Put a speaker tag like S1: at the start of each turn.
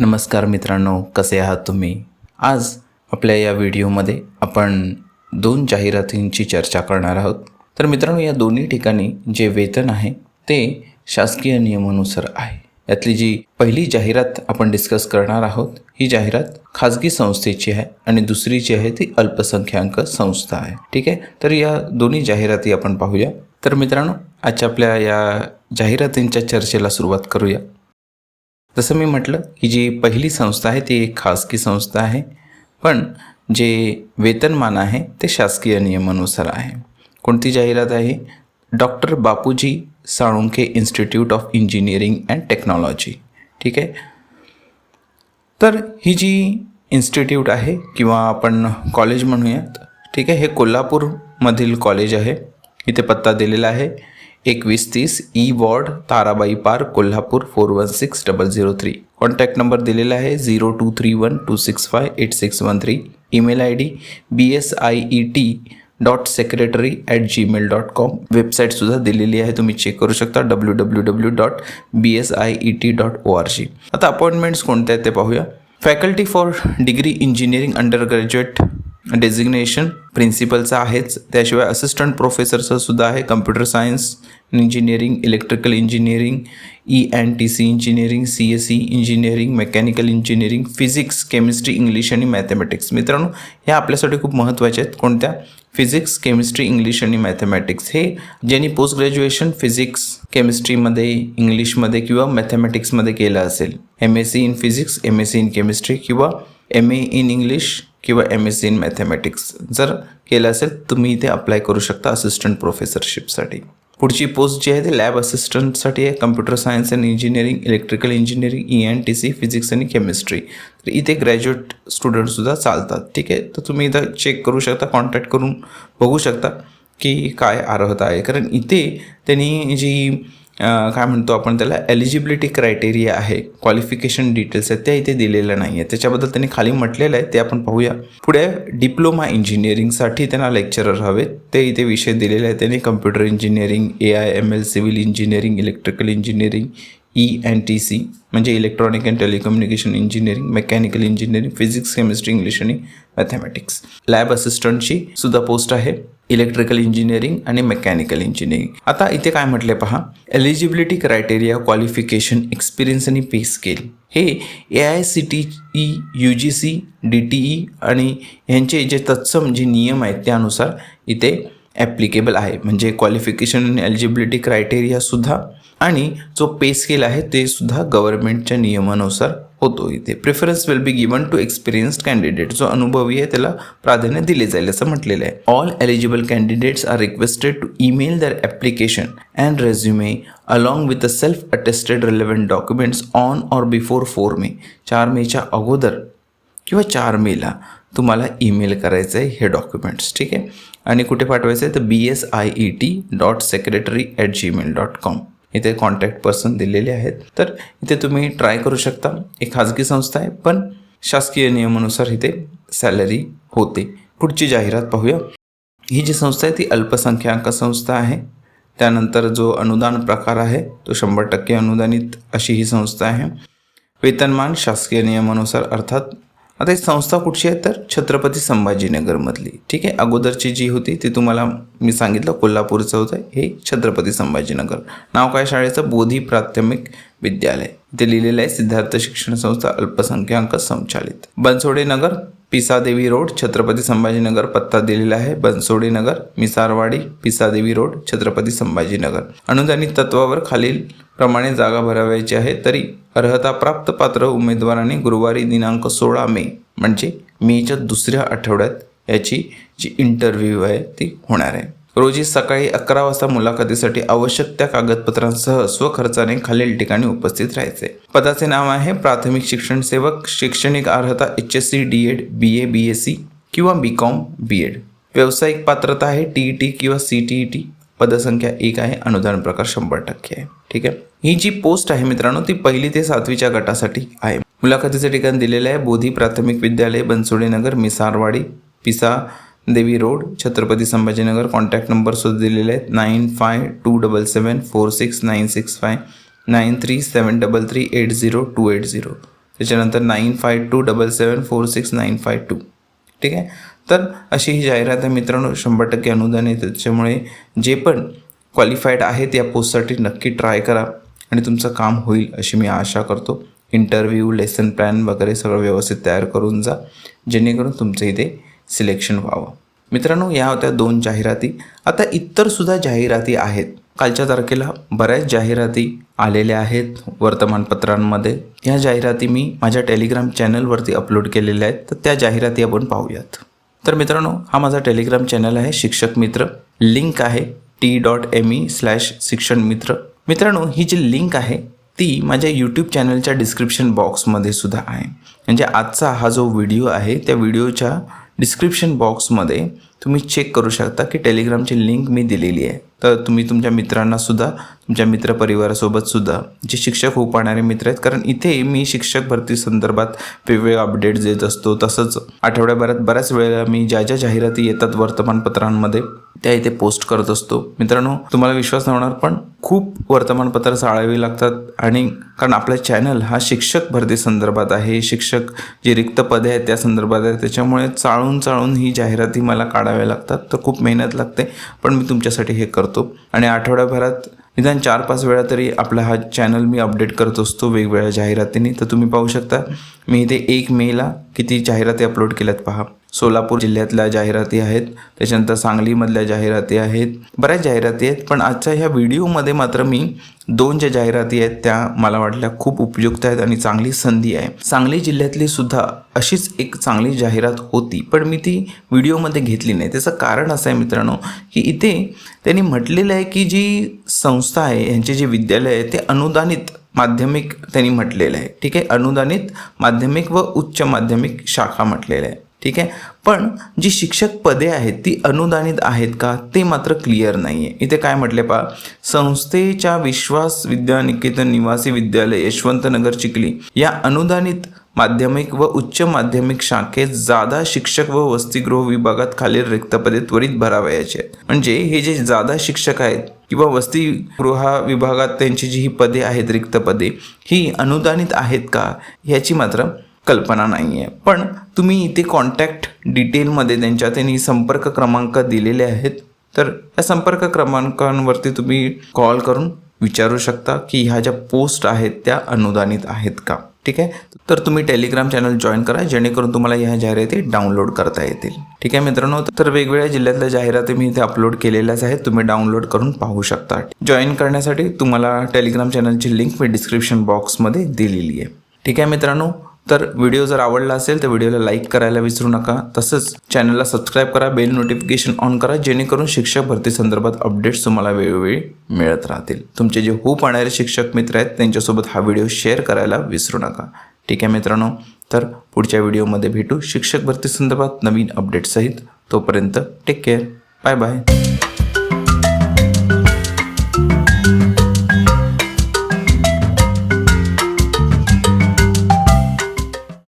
S1: नमस्कार मित्रांनो कसे आहात तुम्ही? आज आपल्या या व्हिडिओमध्ये आपण दोन जाहिरातींची चर्चा करणार आहोत. तर मित्रांनो या दोन्ही ठिकाणी जे वेतन आहे ते शासकीय नियमानुसार आहे. यातली जी पहिली जाहिरात आपण डिस्कस करणार आहोत ही जाहिरात खाजगी संस्थेची आहे आणि दुसरी जी आहे ती अल्पसंख्याक संस्था आहे. ठीक आहे? तर या दोन्ही जाहिराती आपण पाहूया. तर मित्रांनो आजच्या आपल्या या जाहिरातींच्या चर्चेला सुरुवात करूया. जसं मी म्हटलं की जी पहिली संस्था आहे ती एक खासगी संस्था आहे. पण जे वेतनमान आहे ते शासकीय नियमानुसार आहे. कोणती जाहिरात आहे? Doctor Bapuji Salunkhe institute of engineering and technology. ठीक आहे? तर ही जी इन्स्टिट्यूट आहे किंवा आपण कॉलेज म्हणूयात ठीक आहे? हे कोल्हापूरमधील कॉलेज आहे. इथे पत्ता दिलेला आहे. एकवीस तीस E ward Tarabai park Kolhapur four one six double zero three. Contact number दिलेला आहे zero two three one two six five eight six one three. Email I D B S I E T dot secretary at Gmail dot com वेबसाईटसुद्धा दिलेली आहे तुम्ही check करू शकता W W W dot B S I E T dot O R G आता appointments कोणत्या आहेत ते पाहूया. Faculty for degree engineering undergraduate designation प्रिन्सिपलचं आहेच. त्याशिवाय असिस्टंट प्रोफेसरचं सुद्धा आहे computer science engineering electrical engineering E and T C engineering C S C engineering mechanical engineering physics chemistry English आणि मॅथमॅटिक्स मित्रांनो ह्या आपल्यासाठी खूप महत्त्वाच्या आहेत. कोणत्या? फिजिक्स केमिस्ट्री इंग्लिश आणि मॅथमॅटिक्स हे ज्यांनी पोस्ट ग्रॅज्युएशन फिजिक्स केमिस्ट्रीमध्ये इंग्लिशमध्ये किंवा मॅथमॅटिक्समध्ये केलं असेल. M S C in physics M S C in chemistry किंवा एम ए इन इंग्लिश किंवा M S C in mathematics जर केलं असेल तुम्ही इथे अप्लाय करू शकता असिस्टंट प्रोफेसरशिपसाठी पुढची पोस्ट जी आहे ती लॅब असिस्टंटसाठी आहे computer science and engineering electrical engineering E N T C physics आणि केमिस्ट्री तर इथे ग्रॅज्युएट स्टुडंटसुद्धा चालतात. ठीक आहे? तर तुम्ही इथं चेक करू शकता कॉन्टॅक्ट करून बघू शकता की काय अर्हता आहे. कारण इथे त्यांनी जी काय म्हणतो आपण त्याला? एलिजिबिलिटी क्रायटेरिया आहे. क्वालिफिकेशन डिटेल्स आहेत त्या इथे दिलेल्या नाही आहेत त्याच्याबद्दल त्यांनी खाली म्हटलेलं आहे ते आपण पाहूया. पुढे डिप्लोमा इंजिनिअरिंगसाठी त्यांना लेक्चरर हवेत. ते इथे विषय दिलेले आहेत त्यांनी. Computer engineering A I M L civil engineering electrical engineering E and T C म्हणजे electronic and telecommunication engineering mechanical engineering physics chemistry English आणि मॅथमॅटिक्स लॅब असिस्टंटची सुद्धा पोस्ट आहे. इलेक्ट्रिकल इंजिनिअरिंग आणि मेकॅनिकल इंजिनिअरिंग आता इथे काय म्हटले पहा? एलिजिबिलिटी क्रायटेरिया क्वालिफिकेशन एक्सपिरियन्स आणि पे स्केल हे A I C T E U G C D T E आणि ह्यांचे जे तत्सम जे नियम आहेत त्यानुसार इथे ॲप्लिकेबल आहे. म्हणजे क्वालिफिकेशन आणि एलिजिबिलिटी क्रायटेरियासुद्धा आणि जो पे स्केल आहे ते सुद्धा गव्हर्नमेंटच्या नियमानुसार होतो इथे. Preference will be given to experienced candidate जो अनुभवी आहे त्याला प्राधान्य दिले जाईल असं म्हटलेलं आहे. All eligible candidates are requested to email their application and resume along with a self attested relevant documents on or before four May चार मेच्या अगोदर किंवा चार मेला तुम्हाला ईमेल करायचं आहे हे डॉक्युमेंट्स ठीक आहे? आणि कुठे पाठवायचं आहे? तर B S I E T dot secretary at Gmail dot com इथे कॉन्टॅक्ट पर्सन दिलेले आहेत. तर इथे तुम्ही ट्राय करू शकता. एक खाजगी संस्था आहे पण शासकीय नियमानुसार इथे सॅलरी होते. पुढची जाहिरात पाहूया. ही जी संस्था आहे ती अल्पसंख्याक संस्था आहे. त्यानंतर जो अनुदान प्रकार आहे तो शंभर टक्के अनुदानित अशी ही संस्था आहे. वेतनमान शासकीय नियमानुसार अर्थात आता ही संस्था कुठची आहे तर छत्रपती संभाजीनगरमधली ठीक आहे? अगोदरची जी होती ती तुम्हाला मी सांगितलं कोल्हापूरचं होतं. हे छत्रपती संभाजीनगर नाव काय शाळेचं? बोधी प्राथमिक विद्यालय. इथे लिहिलेलं आहे सिद्धार्थ शिक्षण संस्था अल्पसंख्याक संचालित. बनसोडे नगर पिसादेवी रोड छत्रपती संभाजीनगर पत्ता दिलेला आहे. बनसोडी नगर मिसारवाडी पिसादेवी रोड छत्रपती संभाजीनगर. अनुदानित तत्वावर खालील प्रमाणे जागा भरावायची आहे. तरी अर्हता प्राप्त पात्र उमेदवारांनी गुरुवारी दिनांक सोळा मे म्हणजे मेच्या दुसऱ्या आठवड्यात याची जी इंटरव्ह्यू आहे ती होणार आहे. रोजी सकाळी अकरा वाजता मुलाखतीसाठी आवश्यक त्या कागदपत्रांसह स्वखर्चाने खालील ठिकाणी उपस्थित राहायचे. पदाचे नाव आहे प्राथमिक शिक्षण सेवक शैक्षणिक अर्हता H S C D Ed B A B S C किंवा बी कॉम बी एड व्यावसायिक पात्रता आहे टी ई टी किंवा सी टी ई टी पदसंख्या एक आहे अनुदान प्रकार शंभर टक्के आहे. ठीक आहे? ही जी पोस्ट आहे मित्रांनो ती पहिली ते सातवीच्या गटासाठी आहे. मुलाखतीचे ठिकाण दिलेलं आहे. बोधी प्राथमिक विद्यालय बनसोडे नगर मिसारवाडी पिसा देवी रोड छत्रपती संभाजीनगर. कॉन्टॅक्ट नंबरसुद्धा दिलेले आहेत. Nine five two double seven four six nine six five nine three seven double three eight zero two eight zero त्याच्यानंतर nine five two double seven four six nine five two ठीक आहे? तर अशी ही जाहिरात आहे मित्रांनो शंभर टक्के अनुदान आहे. त्याच्यामुळे जे पण क्वालिफाईड आहेत या पोस्टसाठी नक्की ट्राय करा आणि तुमचं काम होईल अशी मी आशा करतो. इंटरव्ह्यू लेसन प्लॅन वगैरे सगळं व्यवस्थित तयार करून जा. जेणेकरून तुमचं इथे सिलेक्शन व्हावं. मित्रांनो या होत्या दोन जाहिराती. आता इतरसुद्धा जाहिराती आहेत. कालच्या तारखेला बऱ्याच जाहिराती आलेल्या आहेत वर्तमानपत्रांमध्ये. ह्या जाहिराती मी माझ्या टेलिग्राम चॅनलवरती अपलोड केलेल्या आहेत. तर त्या जाहिराती आपण पाहूयात. तर मित्रांनो हा माझा टेलिग्राम चॅनल आहे शिक्षक मित्र. लिंक आहे T dot M E slash Shikshan Mitra मित्रांनो ही जी लिंक आहे ती माझ्या यूट्यूब चॅनलच्या डिस्क्रिप्शन बॉक्समध्ये सुद्धा आहे. म्हणजे आजचा हा जो व्हिडिओ आहे त्या व्हिडिओच्या डिस्क्रिप्शन बॉक्समध्ये तुम्ही चेक करू शकता की टेलिग्रामची लिंक मी दिलेली आहे. तर तुम्ही तुमच्या मित्रांनासुद्धा तुमच्या मित्रपरिवारासोबत सुद्धा जे शिक्षक होऊ पाहणारे मित्र आहेत. कारण इथे मी शिक्षक भरती संदर्भात वेगवेगळे अपडेट्स देत असतो. तसंच आठवड्याभरात बऱ्याच वेळेला मी ज्या ज्या जाहिराती येतात वर्तमानपत्रांमध्ये त्या इथे पोस्ट करत असतो. मित्रांनो तुम्हाला विश्वास नव्हणार होणार पण खूप वर्तमानपत्र चाळावी लागतात. आणि कारण आपला चॅनल हा शिक्षक भरती संदर्भात आहे. शिक्षक जे रिक्त पदे आहेत त्या संदर्भात आहे. त्याच्यामुळे चाळून चाळून ही जाहिराती मला काढाव्या लागतात. तर खूप मेहनत लागते. पण मी तुमच्यासाठी हे करतो. आणि आठवड्याभरात निदान चार पाच वेळा तरी आपला हा चॅनल मी अपडेट करत असतो वेगवेगळ्या जाहिरातींनी. तर तुम्ही पाहू शकता मी इथे एक मेला किती जाहिराती अपलोड केल्यात पहा. सोलापूर जिल्ह्यातल्या जाहिराती आहेत. त्याच्यानंतर सांगलीमधल्या जाहिराती आहेत. बऱ्याच जाहिराती आहेत पण आजच्या ह्या व्हिडिओमध्ये मात्र मी दोन ज्या जाहिराती आहेत त्या मला वाटल्या खूप उपयुक्त आहेत आणि चांगली संधी आहे. सांगली जिल्ह्यातली सुद्धा अशीच एक चांगली जाहिरात होती पण मी ती व्हिडिओमध्ये घेतली नाही. त्याचं कारण असं आहे मित्रांनो की इथे त्यांनी म्हटलेलं आहे की जी संस्था आहे यांचे जे विद्यालय आहे ते अनुदानित माध्यमिक त्यांनी म्हटलेलं आहे. ठीक आहे अनुदानित माध्यमिक व उच्च माध्यमिक शाखा म्हटलेलं आहे ठीक आहे? पण जी शिक्षक पदे आहेत ती अनुदानित आहेत का? ते मात्र क्लिअर नाही आहे इथे काय म्हटले पहा? संस्थेच्या विश्वास विद्यानिकेतन निवासी विद्यालय यशवंतनगर चिखली या अनुदानित माध्यमिक व उच्च माध्यमिक शाखेत जादा शिक्षक व वसतिगृह विभागात खालील रिक्त पदे त्वरित भरावयाचे आहेत. म्हणजे हे जे जादा शिक्षक आहेत किंवा वसतिगृह विभागात त्यांची जी ही पदे आहेत रिक्त पदे ही अनुदानित आहेत का? ह्याची मात्र कल्पना नाही आहे पण तुम्ही इथे कॉन्टॅक्ट डिटेलमध्ये त्यांच्या त्यांनी संपर्क क्रमांक दिलेले आहेत. तर या संपर्क क्रमांकांवरती तुम्ही कॉल करून विचारू शकता की ह्या ज्या पोस्ट आहेत त्या अनुदानित आहेत का? ठीक आहे? तर तुम्ही टेलिग्राम चॅनल जॉईन करा जेणेकरून तुम्हाला ह्या जाहिराती डाउनलोड करता येतील. ठीक आहे मित्रांनो? तर वेगवेगळ्या जिल्ह्यातल्या जाहिराती मी इथे अपलोड केलेल्याच आहेत. तुम्ही डाउनलोड करून पाहू शकता. जॉईन करण्यासाठी तुम्हाला टेलिग्राम चॅनलची लिंक मी डिस्क्रिप्शन बॉक्समध्ये दिलेली आहे. ठीक आहे मित्रांनो? तर व्हिडिओ जर आवडला असेल तर व्हिडिओला लाईक करायला विसरू नका. तसंच चॅनलला सबस्क्राईब करा बेल नोटिफिकेशन ऑन करा जेणेकरून शिक्षक भरती संदर्भात अपडेट्स तुम्हाला वेळोवेळी मिळत राहतील. तुमचे जे होऊ पाहणारे शिक्षक मित्र आहेत त्यांच्यासोबत हा व्हिडिओ शेअर करायला विसरू नका. ठीक आहे मित्रांनो? तर पुढच्या व्हिडिओमध्ये भेटू. शिक्षक भरती संदर्भात नवीन अपडेटसहित तोपर्यंत टेक केअर बाय बाय